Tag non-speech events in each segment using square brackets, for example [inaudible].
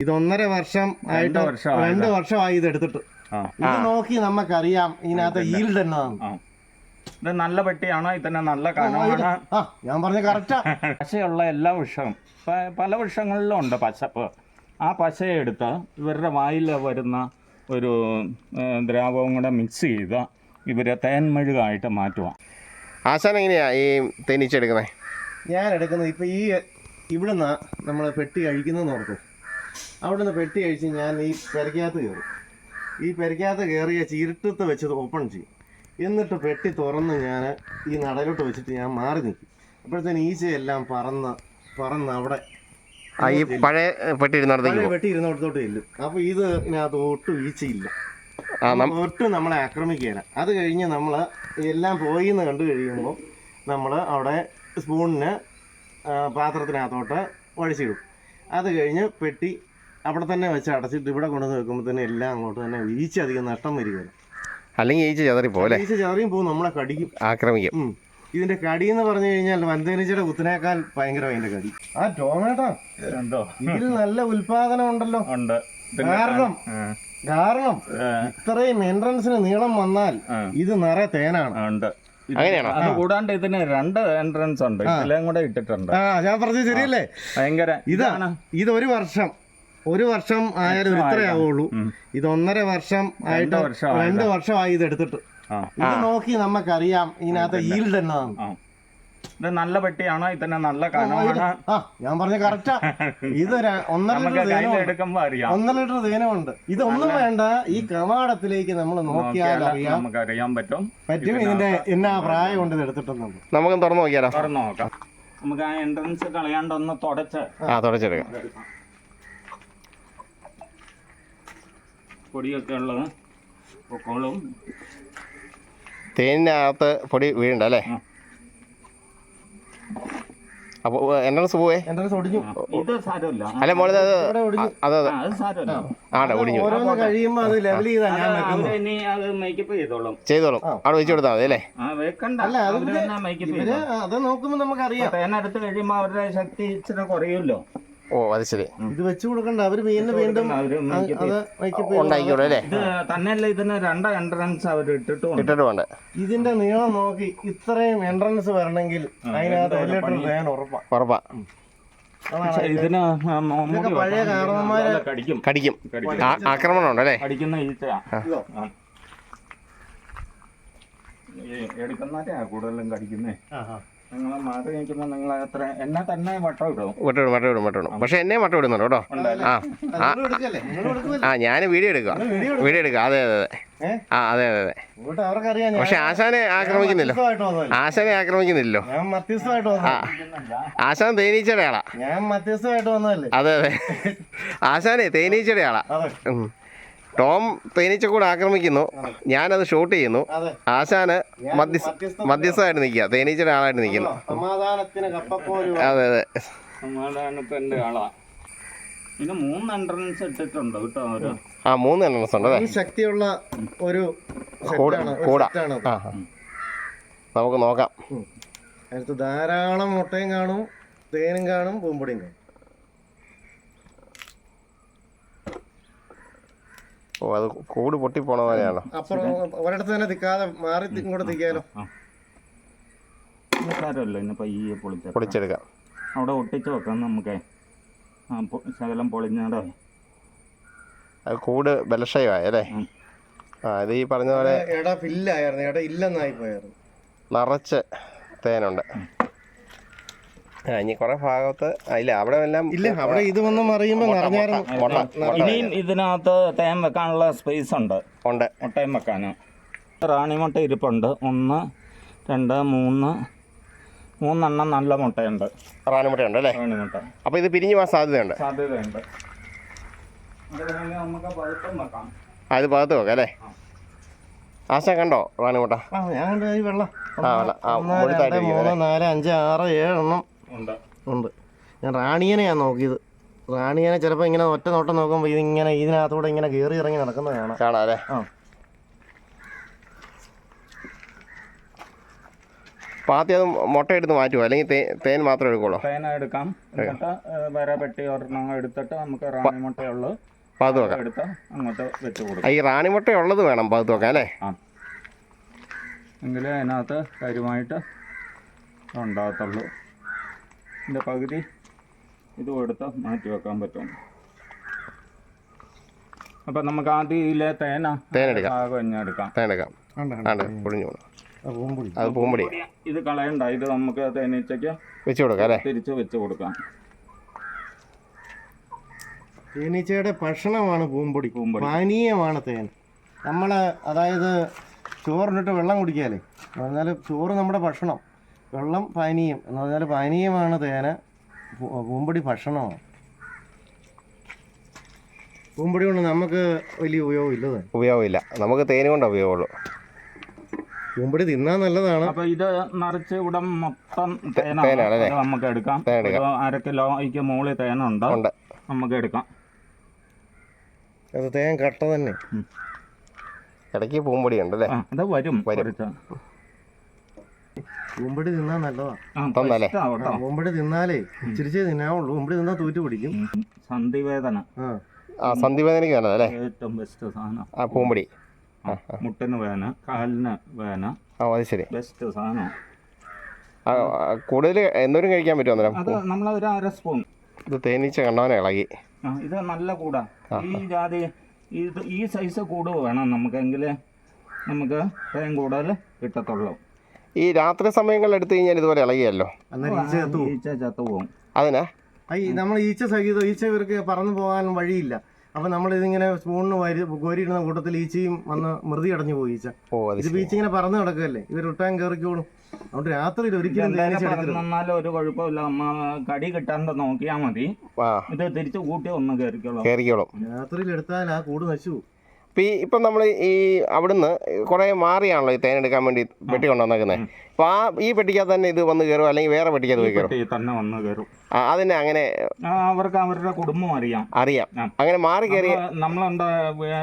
ഇത് ഒന്നര വർഷം ആയിട്ട് രണ്ട് വർഷമായി ഇത് എടുത്തിട്ട് ഇത് നോക്കി നമുക്കറിയാം ഇതിനകത്ത് ഈൽഡ് എന്നതാണ് ഇത് നല്ല പെട്ടിയാണ്? ഇതിന് നല്ല കനമാണ്? ഞാൻ പറഞ്ഞ കറക്റ്റാ [laughs] പശയുള്ള എല്ലാ വൃക്ഷവും പല വൃക്ഷങ്ങളിലും ഉണ്ട് പശപ്പ് ആ പശയെടുത്ത് ഇവരുടെ വായിൽ വരുന്ന ഒരു ദ്രാവകം കൂടെ മിക്സ് ചെയ്ത് ഇവരെ തേൻമെഴുകായിട്ട് മാറ്റുക ആശാൻ എങ്ങനെയാ ഈ തേനീച്ചെടുക്കുന്നത് ഞാൻ എടുക്കുന്നത് ഇപ്പൊ ഈ ഇവിടുന്ന് നമ്മൾ പെട്ടി കഴിക്കുന്നതെന്ന് ഓർത്തു അവിടുന്ന് പെട്ടി കഴിച്ച് ഞാൻ ഈ പെരക്കകത്ത് കയറും. ഈ പെരക്കകത്ത് കയറിയ ചീരട്ടത്ത് വെച്ച് ഓപ്പൺ ചെയ്യും. എന്നിട്ട് പെട്ടി തുറന്ന് ഞാൻ ഈ നടയിലോട്ട് വെച്ചിട്ട് ഞാൻ മാറി നിൽക്കും. അപ്പോഴത്തേന് ഈച്ചയെല്ലാം പറന്ന് പറന്ന് അവിടെ ഈ പഴയ പെട്ടി ഇരുന്നിടത്തേക്ക് പെട്ടി ഇരുന്നിടത്തോട്ട് ചെല്ലും. അപ്പൊ ഇത് ഇതിനകത്ത് ഒട്ടും ഈച്ചയില്ല. ഒട്ടും നമ്മളെ ആക്രമിക്കുകയില്ല. അത് കഴിഞ്ഞ് നമ്മൾ എല്ലാം പോയി എന്ന് കണ്ടു കഴിയുമ്പോൾ നമ്മൾ അവിടെ സ്പൂണിന് പാത്രത്തിനകത്തോട്ട് ഒഴിച്ചിടും അത് കഴിഞ്ഞ് പെട്ടി അവിടെ തന്നെ വെച്ച് അടച്ചിട്ട് ഇവിടെ കൊണ്ടുവന്ന് വെക്കുമ്പോൾ എല്ലാം അങ്ങോട്ട് തന്നെ ഈച്ച അധികം നഷ്ടം വരികയില്ല അല്ലെങ്കിൽ ഈച്ച ചതറി പോലെ ഈച്ച ചതറിയും പോകും നമ്മളെ കടിക്കും. ആക്രമിക്കും. ഇതിന്റെ കടി എന്ന് പറഞ്ഞു കഴിഞ്ഞാൽ വന്തേനീച്ചയുടെ കുത്തിനേക്കാൾ ഭയങ്കര അതിന്റെ കടി. ആ ടോമാറ്റോ? ഉണ്ടോ ഇതിൽ നല്ല ഉൽപാദനം ഉണ്ടല്ലോ. ഉണ്ട്. കാരണം കാരണം ഇത്രയും എൻട്രൻസിന് നീളം വന്നാൽ ഇത് നിറയെ തേനാണ്. ഉണ്ട്. അങ്ങനെയാണോ? അത് കൂടാണ്ട് ഇതിന് രണ്ട് എൻട്രൻസ് ഉണ്ട്. ഇതിലേം കൂടെ ഇട്ടിട്ടുണ്ട്. ആ ഞാൻ പറഞ്ഞത് ശരിയല്ലേ? ഭയങ്കര ഇതാണ്. ഇത് ഒരു വർഷം. ഒരു വർഷം ആയാലും ഇത്രേ ആവുള്ളൂ. ഇത് ഒന്നര വർഷം ആയിട്ട് രണ്ട് വർഷമായി ഇത് എടുത്തിട്ട്. ഇത് നോക്കി നമുക്കറിയാം ഇതിനകത്ത് ഈൽഡ് എന്നതാണ്. ഇത് നല്ല പെട്ടിയാണോ? ഇതിന് നല്ല കനമാണ്. ഞാൻ പറഞ്ഞ കറക്റ്റാ ഇത് ഒന്നര ലിറ്റർ അറിയാം. ഒന്നര ലിറ്റർ തേനുമുണ്ട് ഇതൊന്നും വേണ്ട. ഈ കവാടത്തിലേക്ക് നമ്മൾ നോക്കിയാൽ നോക്കിയാൽ അറിയാം. നമുക്ക് അറിയാൻ പറ്റും പറ്റും ഇതിന്റെ എന്നാ പ്രായം കൊണ്ട് ഇത് എടുത്തിട്ടുണ്ട് നമുക്ക് തുറന്നു നോക്കിയാലോ? തുറന്നു നോക്കാം. നമുക്ക് ആ എൻട്രൻസ് കളയാണ്ട് ഒന്ന് തുടച്ച്. ആ തുടച്ചെടുക്കാം. പൊടിയൊക്കെ ഉള്ളത്. പൊക്കോളും തേനിനകത്ത് പൊടി വീഴണ്ട അല്ലേ? അപ്പോൾ എൻട്രൻസ് പോവേ എന്റെ ഒടിഞ്ഞു. ഇത് സാരമില്ല. അല്ല അത് അതെ അതെ. അത് അത് സാരമില്ല. ആടെ ഒടിഞ്ഞു. ഓരോന്ന് കഴിയുമ്പോൾ അത് ലെവൽ ചെയ്താ ഞാൻ അവർ ഇനി അത് മേക്കപ്പ് ചെയ്തോളും. ചെയ്തോളും. അവിടെ വെച്ച് കൊടുത്താൽ മതി അല്ലേ? ആ വെക്കണ്ട. അല്ല, അത് മേക്കപ്പ് അത് നമുക്കറിയാം. തേനെടുത്ത് കഴിയുമ്പോ അവരുടെ ശക്തി ഇച്ചിരി കുറയുമല്ലോ. ഓ അത് ശരി. ഇത് വെച്ചു കൊടുക്കണ്ട. അവർ വീണ്ടും വീണ്ടും അവർ അത് ഉണ്ടാക്കിക്കോളൂ അല്ലേ? ഇത് തന്നെയല്ല ഇതിന് രണ്ട് എൻട്രൻസ് അവർ ഇട്ടിട്ടുണ്ട് ഇട്ടിട്ട് വേണ്ട ഇതിന്റെ നീളം നോക്കി ഇത്രയും എൻട്രൻസ് വരണമെങ്കിൽ അതിനകത്ത് ഒരു ലിറ്റർ തേൻ ഉറപ്പാ. ഉറപ്പാ. ഇതിന് ഇതൊക്കെ പഴയ കാരണന്മാരെ കടിക്കും. കടിക്കും. ആ- ആക്രമണം ഉണ്ടല്ലേ കടിക്കുന്ന ഈച്ചയാ? ആ. ഈ എടുക്കുന്നവരെയാ കൂടുതലും കടിക്കുന്നേ? നിങ്ങൾ മാറി നിൽക്കുമ്പോൾ നിങ്ങൾ എത്ര എന്നെ തന്നെ വട്ടം ഇടും വിട്ടുവിടും പക്ഷെ എന്നെ മട്ട വിടുന്നുണ്ട് കേട്ടോ ആ ആ ഞാൻ വീഡിയോ എടുക്കുക വീഡിയോ എടുക്കുക അതെ അതെ അതെ. ആ അതെ അതെ അതെ. പക്ഷെ ആശാനെ ആക്രമിക്കുന്നില്ലോ ആശാനെ ആക്രമിക്കുന്നില്ലോ ആശാൻ തേനീച്ചയുടെ ആളാ. ഞാൻ മധ്യസ്ഥമായിട്ട് വന്നതല്ലേ? അതെ അതെ. ആശാനെ തേനീച്ചയുടെ ആളാ. അതെ. ഉം. ടോം തേനീച്ച കൂടെ ആക്രമിക്കുന്നു. ഞാനത് ഷൂട്ട് ചെയ്യുന്നു. ആശാന് മധ്യസ്ഥ മധ്യസ്ഥ മധ്യസ്ഥമായിട്ട് നിൽക്കുക. തേനീച്ചയുടെ ആളായിട്ട് നിൽക്കുന്നു. അതെ അതെ. സമാധാനത്തിന്റെ ആളാ. ഇത് മൂന്ന് എൻട്രൻസ് ഇട്ടിട്ടുണ്ട് കേട്ടോ ഒരു ആ മൂന്ന് എൻട്രൻസ് ഉണ്ട് അല്ലേ? ശക്തിയുള്ള ഒരു കൂട. നമുക്ക് നോക്കാം. അതിനകത്ത് ധാരാളം മുട്ടയും കാണും തേനും കാണും പൂമ്പൊടിയും കാണും. ഓ അത് കൂട് പൊട്ടിപ്പോണ പോലെയാണോ? അപ്പുറം ഒരിടത്ത് തന്നെ തിക്കാതെ മാറി ഇങ്ങോട്ട് തിക്കാലോ സാരമല്ല ഇന്ന് പയ്യെ പൊളിച്ച പൊളിച്ചെടുക്കാം. അവിടെ ഒട്ടിച്ച് വെക്കാം നമുക്കേ. ശകലം പൊളിഞ്ഞാടോ അത് കൂട് ബലക്ഷയമായല്ലേ ആ ഇത് ഈ പറഞ്ഞ പോലെ ഇട ഫില്ലായിരുന്നു ഇട ഇല്ലെന്നായി പോയായിരുന്നു. നിറച്ച് തേനുണ്ട്. ആ ഇനി കുറെ ഭാഗത്ത് ഇല്ല അവിടെ എല്ലാം ഇല്ല അവിടെ ഇത് വന്ന് മറിയുമ്പോ നിറഞ്ഞായിരുന്നു മുട്ട മുട്ട ഇനിയും ഇതിനകത്ത് തേൻ വെക്കാനുള്ള സ്പേസ് ഉണ്ട്. ഉണ്ട്. മുട്ടയും വെക്കാന്. റാണി മുട്ട ഇരിപ്പുണ്ട്. ഒന്ന് രണ്ട് മൂന്ന് മൂന്നെണ്ണം നല്ല മുട്ടയുണ്ട്. റാണി ഉണ്ട് അല്ലേ? റാണി മുട്ട. അപ്പോൾ ഇത് പിരിഞ്ഞു പോകാൻ സാധ്യതയുണ്ട്. സാധ്യതയുണ്ട് നമുക്ക് വെക്കാം. അത് ഭാഗത്ത് വെക്കാം അല്ലേ? ആശ കണ്ടോ റാണിമുട്ട ആ ഞാൻ കണ്ടു ഈ വെള്ളം. മൂന്ന് നാല് അഞ്ച് ആറ് ഏഴെണ്ണം ഉണ്ട്. ഉണ്ട്. ഞാൻ റാണിയനെയാണ് നോക്കിയത്. റാണിയനെ ചിലപ്പോൾ ഇങ്ങനെ ഒറ്റ നോട്ടം നോക്കുമ്പോൾ ഇതിങ്ങനെ ഇതിനകത്തൂടെ ഇങ്ങനെ കയറി ഇറങ്ങി നടക്കുന്നത് കാണാം കാണാം അല്ലേ ആ എടുത്ത് അത് മാറ്റുമോ അല്ലെങ്കിൽ തേൻ മാത്രം എടുക്കുള്ളൂ തേന എടുക്കാം. വേറെ പെട്ടി ഒരെണ്ണം എടുത്തിട്ട് നമുക്ക് റാണി മുട്ടയുള്ളൂ. പകുത്ത് വെക്കാം. എടുത്ത് അങ്ങോട്ട് വെച്ച് കൊടുക്കാം. ഈ റാണി മുട്ട ഉള്ളത് വേണം നോക്കാം അല്ലേ? എങ്കിലേ അതിനകത്ത് കാര്യമായിട്ട് ഉണ്ടാകത്തുള്ളൂ. ഇതിന്റെ പകുതി ഇതും എടുത്ത് മാറ്റി വെക്കാൻ പറ്റും. അപ്പം നമുക്ക് ആദ്യം ഇതിലെ തേന തേനെടുക്കാം. അത് പൂമ്പൊടി ഇത് കളയണ്ട ഇത് നമുക്ക് തേനീച്ചയ്ക്ക് വെച്ച് കൊടുക്കാം അല്ലേ? തിരിച്ച് വെച്ച് കൊടുക്കാം. തേനീച്ചയുടെ ഭക്ഷണമാണ് പൂമ്പൊടി പൂമ്പൊടി. പാനീയമാണ് തേൻ. നമ്മൾ അതായത് ചോറിനിട്ട് വെള്ളം കുടിക്കാലേ എന്നാലും ചോറ് നമ്മുടെ ഭക്ഷണം. വെള്ളം പാനീയം എന്ന് പറഞ്ഞാൽ പാനീയമാണ് തേന. പൂമ്പൊടി ഭക്ഷണമാണ്. പൂമ്പൊടി കൊണ്ട് നമുക്ക് വലിയ ഉപയോഗമില്ല ഉപയോഗമില്ല. നമുക്ക് തേൻ കൊണ്ട് ഉപയോഗമുള്ളൂ. പൂമ്പൊടി തിന്നാൻ നല്ലതാണ്. അപ്പൊ ഇത് നിറച്ച് ഇവിടെ മൊത്തം തേനാണ്. നമുക്ക് എടുക്കാം. അര കിലോയ്ക്ക് മുകളിൽ തേനുണ്ട്. ഉണ്ട്. നമുക്ക് എടുക്കാം. അത് തേൻ കട്ട തന്നെ. ഇടയ്ക്ക് പൂമ്പൊടി ഉണ്ട് അല്ലേ അത് വരും വരും. പൂമ്പൊടി തിന്നാൻ നല്ലതാ. പൂമ്പൊടി തിന്നാലേ. ചിരിച്ചേ തിന്നാവുള്ളൂ. പൂമ്പൊടി തിന്നാ തൂറ്റ് പിടിക്കും. സന്ധിവേദന. ആ. സന്ധിവേദനക്ക് സന്ധിവേദനയ്ക്ക് നല്ലത് ഏറ്റവും ബെസ്റ്റ് സാധനം. ആ പൂമ്പടി. മുട്ടിന് വേദന കാലിന് വേദന. ആ അത് ശരി. ബെസ്റ്റ് സാധനം. കൂടുതൽ എന്തോരം കഴിക്കാൻ പറ്റുമോ അന്നേരം? അത് നമ്മൾ ഒരു അര സ്പൂൺ ഇത് തേനീച്ച കണ്ടവനെ ഇളകി. ആ, ഇത് നല്ല കൂടാ. ഈ ജാതി ഇത് ഈ സൈസ് കൂട് വേണം നമുക്കെങ്കിൽ നമുക്ക് തേൻ കൂടുതൽ കിട്ടത്തുള്ളൂ. ഈ രാത്രി സമയങ്ങളിൽ എടുത്തു കഴിഞ്ഞാൽ ഇതുപോലെ ഇളകിയല്ലോ. അതിനാ? നമ്മൾ ഈച്ച സഹിതം ഈച്ച ഇവർക്ക് പറന്നു പോകാനും വഴിയില്ല. അപ്പൊ നമ്മൾ ഇതിങ്ങനെ സ്പൂണിന് വരി കോരിയിടുന്ന കൂട്ടത്തിൽ ഈച്ചയും വന്ന് മൃതി അടഞ്ഞു പോയി ഈച്ച. ഓ അത് ഇതിപ്പോ ഈച്ച ഇങ്ങനെ പറന്ന് കിടക്കല്ലേ ഇവർ ഒട്ടാൻ കയറിക്കോളും അതുകൊണ്ട് രാത്രിയിൽ ഒരിക്കലും ഒരു കുഴപ്പമില്ല നമ്മ കടി കിട്ടാണ്ട് നോക്കിയാ മതി. ഇത് തിരിച്ചു കൂട്ടി ഒന്ന് കേറിക്കോളും. കയറിക്കോളും രാത്രിയിൽ എടുത്താൽ ആ കൂട് നശിച്ചു പോകും. ഇപ്പം ഈ ഇപ്പം നമ്മൾ ഈ അവിടുന്ന് കുറേ മാറിയാണല്ലോ ഈ തേൻ എടുക്കാൻ വേണ്ടി പെട്ടി കൊണ്ടുവന്നേക്കുന്നത് അപ്പോൾ ആ ഈ പെട്ടിക്കകത്ത് തന്നെ ഇത് വന്ന് കയറും അല്ലെങ്കിൽ വേറെ പെട്ടിക്കകത്ത് പോയി കയറും തന്നെ വന്ന് കയറും അതിനെ അങ്ങനെ അവർക്ക് അവരുടെ കുടുംബം അറിയാം. അറിയാം. അങ്ങനെ മാറി കയറി അപ്പൊ നമ്മളെന്താ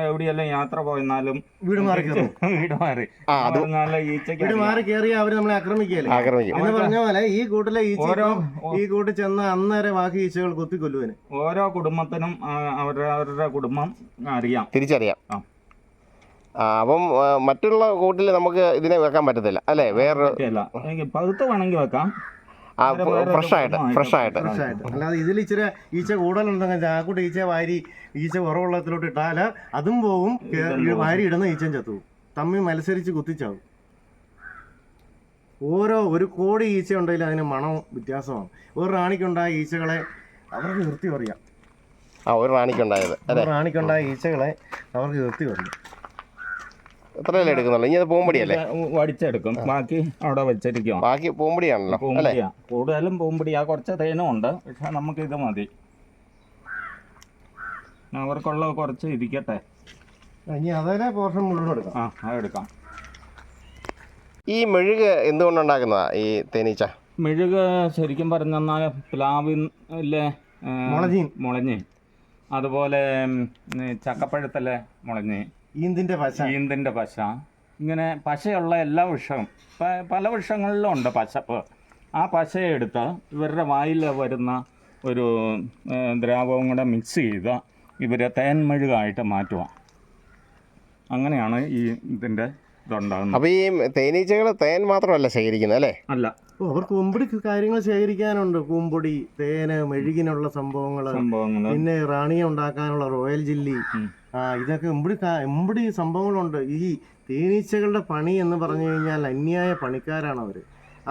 എവിടെയെല്ലാം യാത്ര പോയെന്നാലും വീട് മാറി വീട് മാറി. വീട് മാറി കയറി അവർ നമ്മളെ ആക്രമിക്കല്ലേ ആക്രമിക്കും. എന്ന് പറഞ്ഞ പോലെ ഈ കൂട്ടിലെ ഈച്ച ഈ കൂട്ടിൽ ചെന്ന് അന്നേരം ബാക്കി ഈച്ചകൾ കൊത്തിക്കൊല്ലുവന്. ഓരോ കുടുംബത്തിനും അവരുടെ അവരുടെ കുടുംബം അറിയാം. തിരിച്ചറിയാം. അപ്പം മറ്റുള്ള കൂട്ടിൽ നമുക്ക് ഇതിനെ വെക്കാൻ പറ്റത്തില്ല. അല്ലേ? വേറൊരു പകുത്ത് വേണമെങ്കിൽ വെക്കാം. അല്ലാതെ ഇതിൽ ഇച്ചിരി ഈച്ച കൂടുതലുണ്ടെങ്കിൽ ചാക്കൂട്ട് ഈച്ച വാരി ഈച്ച കുറവുള്ളത്തിലോട്ട് ഇട്ടാൽ അതും പോകും വാരി ഇടുന്ന ഈച്ചയും ചത്തുപോകും തമ്മിൽ മത്സരിച്ച് കുത്തിച്ചാവും. ഓരോ ഒരു കോടി ഈച്ച ഉണ്ടെങ്കിൽ അതിന് മണം വ്യത്യാസമാണ് ഒരു റാണിക്കുണ്ടായ ഈച്ചകളെ അവർക്ക് നിർത്തി പറയാം. ആ ഒരു റാണിക്കുണ്ടായത്. ഒരു റാണിക്കുണ്ടായ ഈച്ചകളെ അവർക്ക് നിർത്തി പറയാം. എത്രയല്ലേ എടുക്കുന്നുള്ളൂ? ഇനി അത് പൂമ്പടിയല്ലേ? വടിച്ചെടുക്കും. ബാക്കി അവിടെ വെച്ചിരിക്കും. ബാക്കി പൂമ്പടിയാണല്ലോ കൂടുതലും പൂമ്പടിയാ കൂടുതലും പൂമ്പടിയാ കുറച്ച് തേനും ഉണ്ട് പക്ഷെ നമുക്ക് ഇത് മതി. അവർക്കുള്ള കുറച്ച് ഇരിക്കട്ടെ. ഇനി അതേ പോർഷൻ മുഴുവൻ എടുക്കാം. ആ അതെടുക്കാം ഈ മെഴുക് എന്തുകൊണ്ടുണ്ടാക്കുന്നതാ ഈ തേനീച്ച? മെഴുക് ശരിക്കും പറഞ്ഞാൽ പ്ലാവിലെ മുളഞ്ഞ്. മുളഞ്ഞ്. അതുപോലെ ചക്കപ്പഴത്തല്ലേ ചക്കപ്പഴത്തിലെ മുളഞ്ഞ്. ഈന്തിന്റെ പശ. ഈന്തിന്റെ പശ. ഇങ്ങനെ പശയുള്ള എല്ലാ വിഷവും പല വിഷങ്ങളിലും ഉണ്ട് പശ. ആ പശയെടുത്ത് ഇവരുടെ വായിൽ വരുന്ന ഒരു ദ്രാവകം കൂടെ മിക്സ് ചെയ്ത് ഇവരെ തേൻമെഴുകായിട്ട് മാറ്റുക. അങ്ങനെയാണ് ഈ ഇതിന്റെ ഇതുണ്ടാകുന്നത് അപ്പോൾ ഈ തേനീച്ചകൾ തേൻ മാത്രമല്ല ശേഖരിക്കുന്നത് അല്ലേ? അല്ല. ഓ, അവർക്ക് ഒമ്പടി കാര്യങ്ങൾ ശേഖരിക്കാനുണ്ട്. കൂമ്പൊടി തേന് മെഴുകിനുള്ള സംഭവങ്ങൾ. സംഭവങ്ങൾ പിന്നെ റാണിയെ ഉണ്ടാക്കാനുള്ള റോയൽ ജില്ലി. ആ ഇതൊക്കെ എമ്പടി എമ്പടി സംഭവങ്ങളുണ്ട്. ഈ തേനീച്ചകളുടെ പണി എന്ന് പറഞ്ഞു കഴിഞ്ഞാൽ അന്യായ പണിക്കാരാണ് അവർ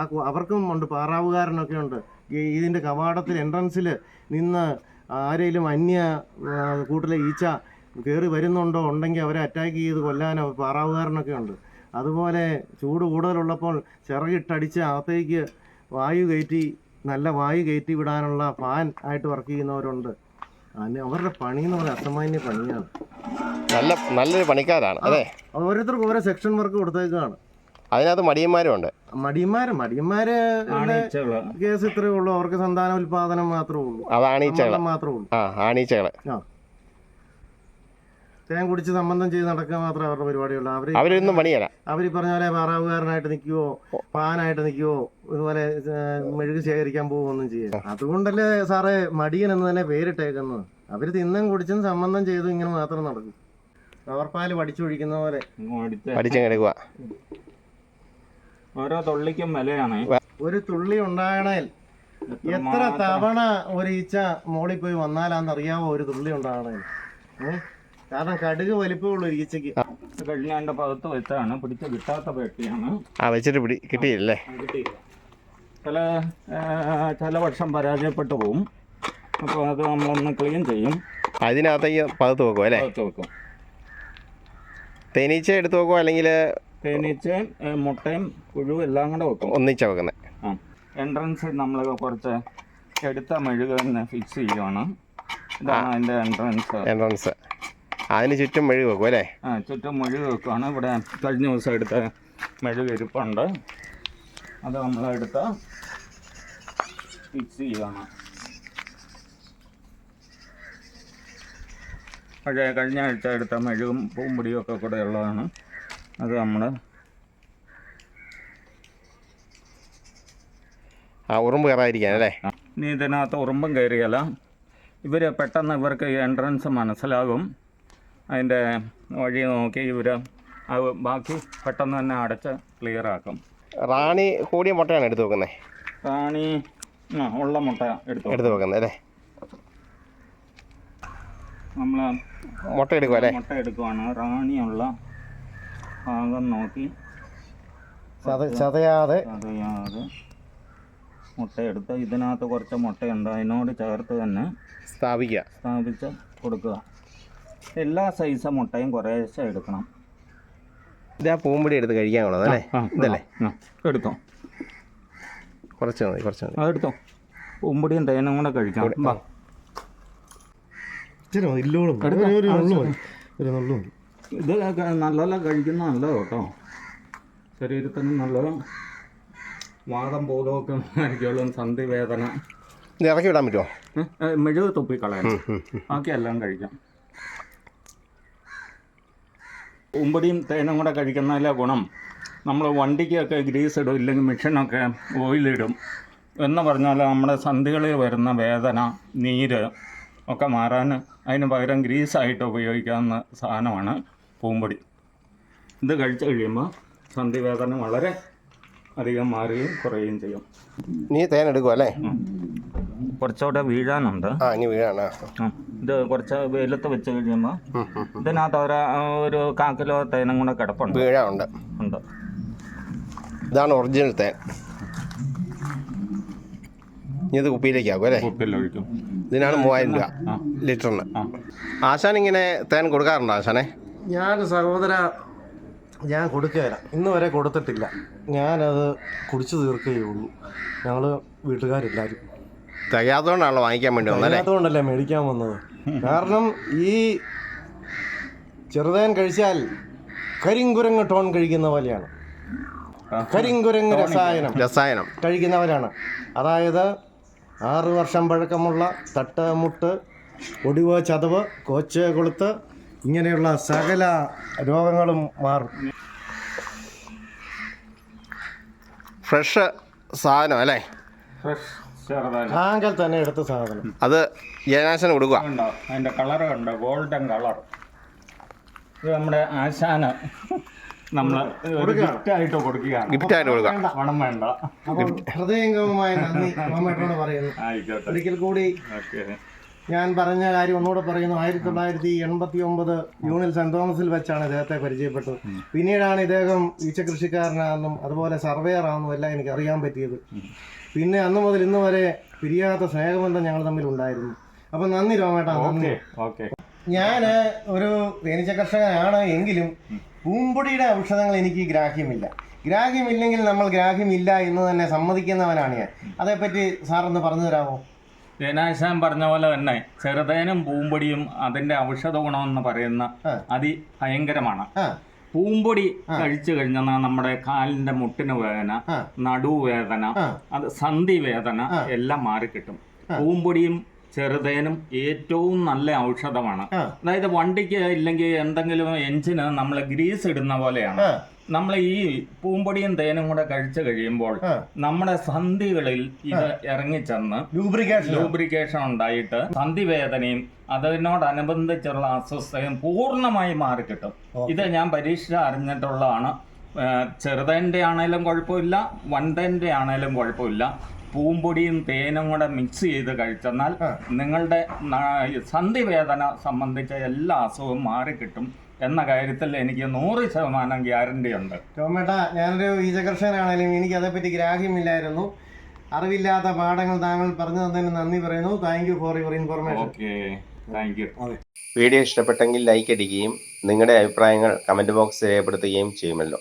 ആ അവർക്കും ഉണ്ട് പാറാവുകാരനൊക്കെ ഉണ്ട്. ഇതിന്റെ കവാടത്തിൽ എൻട്രൻസിൽ നിന്ന് ആരെങ്കിലും അന്യ കൂട്ടിലെ ഈച്ച കയറി വരുന്നുണ്ടോ? ഉണ്ടെങ്കിൽ അവരെ അറ്റാക്ക് ചെയ്ത് കൊല്ലാനോ പാറാവുകാരനൊക്കെ ഉണ്ട്. അതുപോലെ ചൂട് കൂടുതലുള്ളപ്പോൾ ചിറകിട്ടടിച്ച് അകത്തേക്ക് വായു കയറ്റി നല്ല വായു കയറ്റി വിടാനുള്ള ഫാൻ ആയിട്ട് വർക്ക് ചെയ്യുന്നവരുണ്ട്. അതിന് അവരുടെ പണി എന്ന് പറഞ്ഞാൽ അസാമാന്യ പണിയാണ്. നല്ല നല്ലൊരു പണിക്കാരാണ് അതെ. ഓരോരുത്തർക്കും ഓരോ സെക്ഷൻ വർക്ക് കൊടുത്തേക്കാണ്. അതിനകത്ത് മടിയന്മാരും ഉണ്ട്. മടിയന്മാര് മടിയന്മാര് കേസ് ഇത്രയേ ഉള്ളൂ അവർക്ക് സന്താന ഉൽപാദനം മാത്രമേ ഉള്ളൂ. അത് ആണീച്ചകൾ മാത്രമേ ഉള്ളൂ. ആ ആണീച്ചകൾ ആ. തേൻ കുടിച്ച് സംബന്ധം ചെയ്ത് നടക്കുക മാത്രമേ അവരുടെ പരിപാടിയുള്ളൂ. അവർ അവരൊന്നും പണിയല്ല. അവർ പറഞ്ഞ പോലെ പാറാവുകാരനായിട്ട് നിൽക്കുവോ പാനായിട്ട് നിൽക്കുവോ ഇതുപോലെ മെഴുകു ശേഖരിക്കാൻ പോവുകയൊന്നും ചെയ്യും അതുകൊണ്ടല്ലേ സാറേ മടിയൻ എന്ന് തന്നെ പേരിട്ടേക്കുന്നത്. അവർ തിന്നും കുടിച്ചും സംബന്ധം ചെയ്തും ഇങ്ങനെ മാത്രം നടക്കും. കവർപ്പാൽ പഠിച്ചൊഴിക്കുന്ന പോലെ. പഠിച്ചെടുക്കുക ഓരോ തുള്ളിക്കും വിലയാണ്. ഒരു തുള്ളി ഉണ്ടാകണേൽ എത്ര തവണ ഒരു ഈച്ച മോളിൽ പോയി വന്നാലാന്നറിയാവോ ഒരു തുള്ളി ഉണ്ടാകണേൽ? ഏഹ് കാരണം കടുക് വലിപ്പമുള്ള ഈച്ചയ്ക്ക് കഴിഞ്ഞ എന്റെ പകത്ത് വെച്ചാണ്. പിടിച്ച് കിട്ടാത്ത പെട്ടിയാണ്. ആ വെച്ചിട്ട് പിടി കിട്ടിയില്ലേ? കിട്ടിയില്ല. ചില ചില വർഷം പരാജയപ്പെട്ടു പോവും. അപ്പോൾ അത് നമ്മളൊന്ന് ക്ലീൻ ചെയ്യും. അതിനകത്തേക്ക് പകുത്ത് വെക്കും അല്ലേ? പകത്ത് വെക്കും. തേനീച്ച എടുത്ത് വെക്കും അല്ലെങ്കിൽ തേനീച്ചയും മുട്ടയും പുഴുവും എല്ലാം കൂടെ വെക്കും. ഒന്നിച്ച വെക്കുന്നത് ആ എൻട്രൻസ് നമ്മൾ കുറച്ച് എടുത്ത മെഴുക് തന്നെ ഫിക്സ് ചെയ്യുവാണ്. ഇതാണ് അതിന്റെ എൻട്രൻസ് എൻട്രൻസ് അതിന് ചുറ്റും മെഴുക് വെക്കും അല്ലേ? ആ ചുറ്റും മെഴുക് വെക്കുവാണ്. ഇവിടെ കഴിഞ്ഞ ദിവസം എടുത്ത മെഴുക് ഇരിപ്പുണ്ട്. അത് നമ്മളെടുത്ത് ഫിക്സ് ചെയ്യുകയാണ് പഴയ കഴിഞ്ഞ ആഴ്ച എടുത്ത മെഴുകും പൂമ്പൊടിയും ഒക്കെ കൂടെ ഉള്ളതാണ്. അത് നമ്മൾ ആ ഉറുമ്പ് കയറാതിരിക്കാൻ അല്ലേ? ഇനി ഇതിനകത്ത് ഉറുമ്പും കയറിയല്ല. ഇവർ പെട്ടെന്ന് ഇവർക്ക് എൻട്രൻസ് മനസ്സിലാകും. അതിന്റെ വഴി നോക്കി ഇവർ അത് ബാക്കി പെട്ടെന്ന് തന്നെ അടച്ച് ക്ലിയർ ആക്കും. റാണി കൂടിയ മുട്ടയാണ് എടുത്ത് വെക്കുന്നത് റാണി ആ ഉള്ള മുട്ട എടുത്തു എടുത്ത് വെക്കുന്നത് അല്ലേ? നമ്മൾ മുട്ട എടുക്കുക അല്ലേ? മുട്ട എടുക്കുവാണ്. റാണിയുള്ള ഭാഗം നോക്കി. ചത- ചതയാതെ മുട്ട എടുത്ത് ഇതിനകത്ത് കുറച്ച് മുട്ടയുണ്ട്. അതിനോട് ചേർത്ത് തന്നെ സ്ഥാപിക്കുക. സ്ഥാപിച്ച് കൊടുക്കുക. എല്ലാ സൈസ് മുട്ടയും കുറേശ്ശെ എടുക്കണം. ഇതാ പൂമ്പടി എടുത്ത് കഴിക്കാനുള്ളത് അല്ലേ? ഇതല്ലേ? എടുത്തോ. കുറച്ച് മതി കുറച്ച് മതി. അതെടുത്തോ പൂമ്പടിയും തേനും കൂടെ കഴിക്കാം. ഇത് നല്ലതല്ല കഴിക്കുന്ന നല്ലത് കേട്ടോ. ശരീരത്തിന് നല്ലത് വാദം ബോധമൊക്കെ ആയിരിക്കും സന്ധി വേദന ഇത് ഇറക്കി വിടാൻ പറ്റുമോ മെഴുക് തുപ്പിക്കളയാം. ബാക്കി എല്ലാം കഴിക്കാം. ഉമ്പടിയും തേനും കൂടെ കഴിക്കുന്നതിലെ ഗുണം നമ്മൾ വണ്ടിക്കൊക്കെ ഗ്രീസ് ഇടും ഇല്ലെങ്കിൽ മെഷീനൊക്കെ ഓയിലിടും. എന്ന് പറഞ്ഞാൽ നമ്മുടെ സന്ധികളിൽ വരുന്ന വേദന നീര് ഒക്കെ മാറാൻ അതിന് പകരം ഗ്രീസായിട്ട് ഉപയോഗിക്കാവുന്ന സാധനമാണ് പൂമ്പൊടി. ഇത് കഴിച്ചു കഴിയുമ്പോൾ സന്ധി വേദന വളരെ അധികം മാറുകയും കുറയുകയും ചെയ്യും. നീ തേൻ അല്ലേ? കുറച്ചുകൂടെ വീഴാനുണ്ട്. ആ ഇനി വീഴാണ് ആ, ഇത് കുറച്ച് വെയിലത്ത് വെച്ച് കഴിയുമ്പോൾ. ഇതിനകത്ത് ഒരു ഒരു കാക്കിലോ തേനും കൂടെ കിടപ്പുണ്ട്. വീഴാനുണ്ട് ഉണ്ട്. ഇതാണ് ഒറിജിനൽ തേൻ. ഇനി ഇത് കുപ്പിയിലേക്ക് ആക്കും അല്ലേ? കുപ്പിയിലൊഴിക്കും. ഇതിനാണ് മൂവായിരം രൂപ ലിറ്ററിന്. ആശാൻ ഇങ്ങനെ തേൻ കൊടുക്കാറുണ്ടോ ആശാനെ? ഞാൻ സഹോദര ഞാൻ കൊടുക്കുകയില്ല. ഇന്ന് വരെ കൊടുത്തിട്ടില്ല. ഞാനത് കുടിച്ചു തീർക്കുകയുള്ളൂ ഞങ്ങൾ വീട്ടുകാരെല്ലാവരും തികയാത്തതുകൊണ്ടാണല്ലോ വാങ്ങിക്കാൻ വേണ്ടി വന്നത് അതുകൊണ്ടല്ലേ മേടിക്കാൻ വന്നത്? കാരണം ഈ ചെറുതേൻ കഴിച്ചാൽ കരിങ്കുരങ്ങ് ടോൺ കഴിക്കുന്ന പോലെയാണ്. കരിങ്കുരങ്ങ് രസായനം രസായനം. കഴിക്കുന്നവരാണ്. അതായത് ആറു വർഷം പഴക്കമുള്ള തട്ട് മുട്ട് ഒടിവ് ചതവ് കോച്ച് കൊളുത്ത് ഇങ്ങനെയുള്ള സകല രോഗങ്ങളും മാറും. ഫ്രഷ് സാധനം അല്ലേ? ഫ്രഷ്. താങ്കൾ തന്നെ എടുത്ത സാധനം. അത് ജയനാശന് കൊടുക്കുക ഉണ്ടോ അതിന്റെ കളർ കണ്ടോ? ഗോൾഡൻ കളർ ഇത് നമ്മുടെ ആശാന് നമ്മൾ ഒരു ഗിഫ്റ്റായിട്ട് കൊടുക്കുകയാണ്. ഗിഫ്റ്റായിട്ട് കൊടുക്കുക. പണം വേണ്ട. അപ്പം ഹൃദയംഗമമായ നന്ദി മാമേട്ടനോട് പറയുന്നു. ആയിക്കോട്ടെ. ഒരിക്കൽ കൂടി ഓക്കെ. ഞാൻ പറഞ്ഞ കാര്യം ഒന്നുകൂടെ പറയുന്നു. ആയിരത്തി തൊള്ളായിരത്തി എൺപത്തി ഒമ്പത് ജൂണിൽ സെന്റ് തോമസിൽ വെച്ചാണ് ഇദ്ദേഹത്തെ പരിചയപ്പെട്ടത്. പിന്നീടാണ് ഇദ്ദേഹം ഈച്ചകൃഷിക്കാരനാണെന്നും അതുപോലെ സർവേയർ ആണെന്നും എല്ലാം എനിക്ക് അറിയാൻ പറ്റിയത് പിന്നെ അന്ന് മുതൽ ഇന്ന് വരെ പിരിയാത്ത സ്നേഹബന്ധം ഞങ്ങൾ തമ്മിൽ ഉണ്ടായിരുന്നു അപ്പം നന്ദി രോമേട്ടാ നന്ദി. ഓക്കെ ഞാൻ ഒരു തേനീച്ച കർഷകനാണ് എങ്കിലും പൂമ്പൊടിയുടെ ഔഷധങ്ങൾ എനിക്ക് ഗ്രാഹ്യമില്ല. ഗ്രാഹ്യമില്ലെങ്കിൽ നമ്മൾ ഗ്രാഹ്യമില്ല എന്ന് തന്നെ സമ്മതിക്കുന്നവനാണ് ഞാൻ. അതേപ്പറ്റി സാറൊന്ന് പറഞ്ഞു തരാമോ? ജനാശാൻ പറഞ്ഞ പോലെ തന്നെ ചെറുതേനും പൂമ്പൊടിയും അതിന്റെ ഔഷധ ഗുണമെന്ന് പറയുന്ന അതി അതിഭയങ്കരമാണ് ആ. പൂമ്പൊടി കഴിച്ചു കഴിഞ്ഞാൽ നമ്മുടെ കാലിന്റെ മുട്ടിന് വേദന നടുവേദന. അത് സന്ധി വേദന എല്ലാം മാറിക്കിട്ടും പൂമ്പൊടിയും ചെറുതേനും ഏറ്റവും നല്ല ഔഷധമാണ്. അതായത് വണ്ടിക്ക് ഇല്ലെങ്കിൽ എന്തെങ്കിലും എഞ്ചിന് നമ്മൾ ഗ്രീസ് ഇടുന്ന പോലെയാണ്. നമ്മൾ ഈ പൂമ്പൊടിയും തേനും കൂടെ കഴിച്ചു കഴിയുമ്പോൾ നമ്മുടെ സന്ധികളിൽ ഇത് ഇറങ്ങിച്ചെന്ന് ലൂബ്രിക്കേഷൻ ലൂബ്രിക്കേഷൻ ഉണ്ടായിട്ട് സന്ധിവേദനയും അതിനോടനുബന്ധിച്ചുള്ള അസ്വസ്ഥയും പൂർണമായി മാറിക്കിട്ടും. ഇത് ഞാൻ പരീക്ഷ അറിഞ്ഞിട്ടുള്ളതാണ്. ചെറുതേന്റെ ആണേലും കുഴപ്പമില്ല വണ്ടന്റെ ആണേലും കുഴപ്പമില്ല. പൂമ്പൊടിയും തേനും കൂടെ മിക്സ് ചെയ്ത് കഴിച്ചെന്നാൽ നിങ്ങളുടെ സന്ധി സന്ധിവേദന സംബന്ധിച്ച എല്ലാ അസുഖവും മാറിക്കിട്ടും എന്ന കാര്യത്തിൽ എനിക്ക് നൂറ് ശതമാനം ഗ്യാരണ്ടി ഉണ്ട്. ടോമേട്ടാ ഞാനൊരു ഈജകർഷകനാണെങ്കിലും എനിക്ക് അതേപ്പറ്റി ഗ്രാഹ്യമില്ലായിരുന്നു. അറിവില്ലാത്ത പാഠങ്ങൾ താങ്കൾ പറഞ്ഞു തന്നതിന് നന്ദി പറയുന്നു. Thank you for your information okay. Thank you video ഇഷ്ടപ്പെട്ടെങ്കിൽ ലൈക്ക് അടിക്കുകയും നിങ്ങളുടെ അഭിപ്രായങ്ങൾ കമന്റ് ബോക്സിൽ രേഖപ്പെടുത്തുകയും ചെയ്യുമല്ലോ.